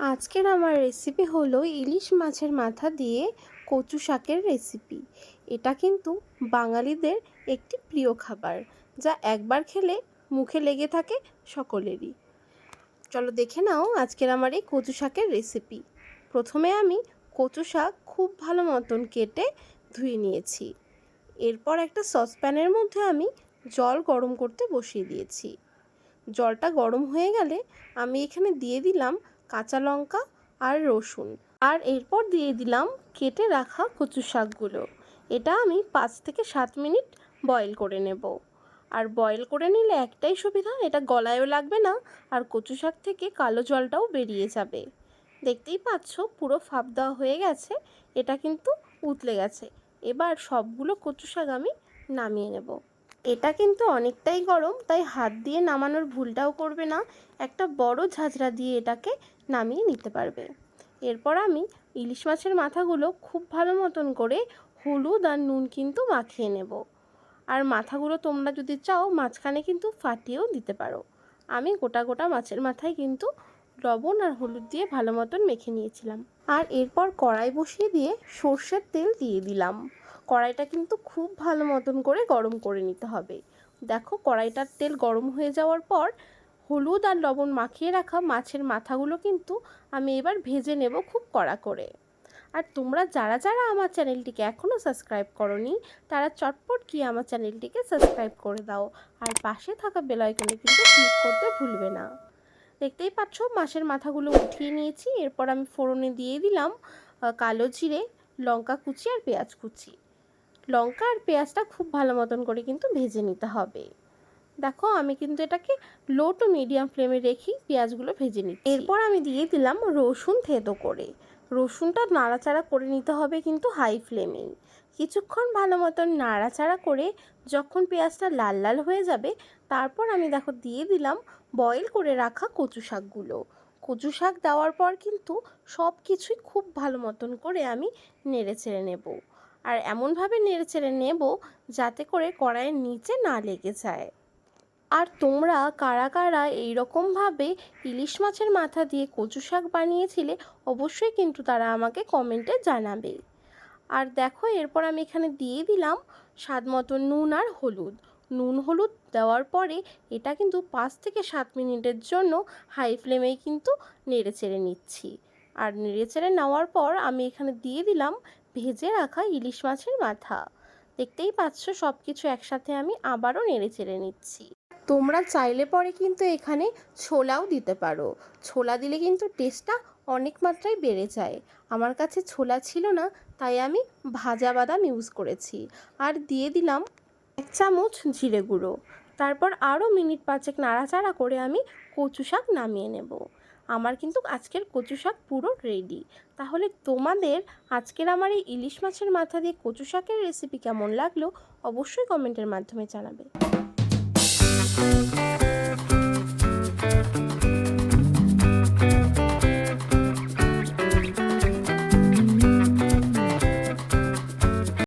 আজকের আমার রেসিপি হলো ইলিশ মাছের মাথা দিয়ে কচু শাকের রেসিপি এটা কিন্তু বাঙালিদের একটি প্রিয় খাবার, যা একবার খেলে মুখে লেগে থাকে সকলেরই। চলো দেখে নাও আজকের আমার এই কচু শাকের রেসিপি প্রথমে আমি কচু শাক খুব ভালো মতন কেটে ধুয়ে নিয়েছি। এরপর একটা সসপ্যানের মধ্যে আমি জল গরম করতে বসিয়ে দিয়েছি। জলটা গরম হয়ে গেলে আমি এখানে দিয়ে দিলাম কাঁচা লঙ্কা আর রসুন। আর এরপর দিয়ে দিলাম কেটে রাখা কচু শাকগুলো। এটা আমি পাঁচ থেকে সাত মিনিট বয়েল করে নেব। আর বয়েল করে নিলে একটাই সুবিধা, এটা গলায়ও লাগবে না আর কচু শাক থেকে কালো জলটাও বেরিয়ে যাবে। দেখতেই পাচ্ছ, পুরো ফাপ দেওয়া হয়ে গেছে, এটা কিন্তু উতলে গেছে। এবার সবগুলো কচু শাক আমি নামিয়ে নেব। এটা কিন্তু অনেকটাই গরম, তাই হাত দিয়ে নামানোর ভুলটাও করবে না। একটা বড় ঝাঁঝরা দিয়ে এটাকে নামিয়ে নিতে পারবে। এরপর আমি ইলিশ মাছের মাথাগুলো খুব ভালো মতন করে হলুদ আর নুন কিন্তু মাখিয়ে নেব। আর মাথাগুলো তোমরা যদি চাও, মাঝখানে কিন্তু ফাটিয়েও দিতে পারো। আমি গোটা গোটা মাছের মাথায় কিন্তু লবণ আর হলুদ দিয়ে ভালো মতন মেখে নিয়েছিলাম। আর এরপর কড়াই বসিয়ে দিয়ে সর্ষের তেল দিয়ে দিলাম। কড়াইটা কিন্তু খুব ভালো মতন করে গরম করে নিতে হবে। দেখো, কড়াইটার তেল গরম হয়ে যাওয়ার পর হলুদ আর লবণ মাখিয়ে রাখা মাছের মাথাগুলো কিন্তু আমি এবার ভেজে নেব খুব কড়া করে। আর তোমরা যারা যারা আমার চ্যানেলটিকে এখনও সাবস্ক্রাইব করনি, তারা চটপট গিয়ে আমার চ্যানেলটিকে সাবস্ক্রাইব করে দাও। আর পাশে থাকা বেলাইকনে কিন্তু ক্লিক করতে ভুলবে না। দেখতেই পাচ্ছ, মাছের মাথাগুলো উঠিয়ে নিয়েছি। এরপর আমি ফোড়নে দিয়ে দিলাম কালো জিরে, লঙ্কা কুচি আর পেঁয়াজ কুচি। লঙ্কা আর পেঁয়াজটা খুব ভালো মতন করে কিন্তু ভেজে নিতে হবে। দেখো আমি কিন্তু এটাকে লো টু মিডিয়াম ফ্লেমে রেখেই পেঁয়াজগুলো ভেজে নিচ্ছি। এরপর আমি দিয়ে দিলাম রসুন থেতো করে। রসুনটা নাড়াচাড়া করে নিতে হবে কিন্তু হাই ফ্লেমেই কিছুক্ষণ ভালো মতন নাড়াচাড়া করে যখন পেঁয়াজটা লাল লাল হয়ে যাবে, তারপর আমি দেখো দিয়ে দিলাম বয়েল করে রাখা কচু শাকগুলো। কচু শাক দেওয়ার পর কিন্তু সব কিছুই খুব ভালো মতন করে আমি নেড়ে ছেড়ে নেব। আর এমনভাবে নেড়ে চেড়ে নেব যাতে করে কড়াইয়ের নিচে না লেগে যায়। আর তোমরা কারা কারা এইরকমভাবে ইলিশ মাছের মাথা দিয়ে কচু শাক বানিয়েছিলে অবশ্যই কিন্তু তারা আমাকে কমেন্টে জানাবে। আর দেখো, এরপর আমি এখানে দিয়ে দিলাম স্বাদ মতো নুন আর হলুদ। নুন হলুদ দেওয়ার পরে এটা কিন্তু পাঁচ থেকে সাত মিনিটের জন্য হাই ফ্লেমেই কিন্তু নেড়ে চেড়ে নিচ্ছি। আর নেড়েচেড়ে নেওয়ার পর আমি এখানে দিয়ে দিলাম ভেজে রাখা ইলিশ মাছের মাথা। দেখতেই পাচ্ছ সব কিছু একসাথে আমি আবারও নেড়ে চেড়ে নিচ্ছি। তোমরা চাইলে পরে কিন্তু এখানে ছোলাও দিতে পারো। ছোলা দিলে কিন্তু টেস্টটা অনেক মাত্রায় বেড়ে যায়। আমার কাছে ছোলা ছিল না, তাই আমি ভাজা বাদাম ইউজ করেছি। আর দিয়ে দিলাম এক চামচ জিরে গুঁড়ো। তারপর আরও মিনিট পাঁচেক নাড়াচাড়া করে আমি কচু শাক নামিয়ে নেব। আমার কিন্তু আজকের কচু শাক পুরো রেডি তাহলে তোমাদের আজকের আমার এই ইলিশ মাছের মাথা দিয়ে কচু শাকের রেসিপি কেমন লাগল অবশ্যই কমেন্টের মাধ্যমে জানাবে।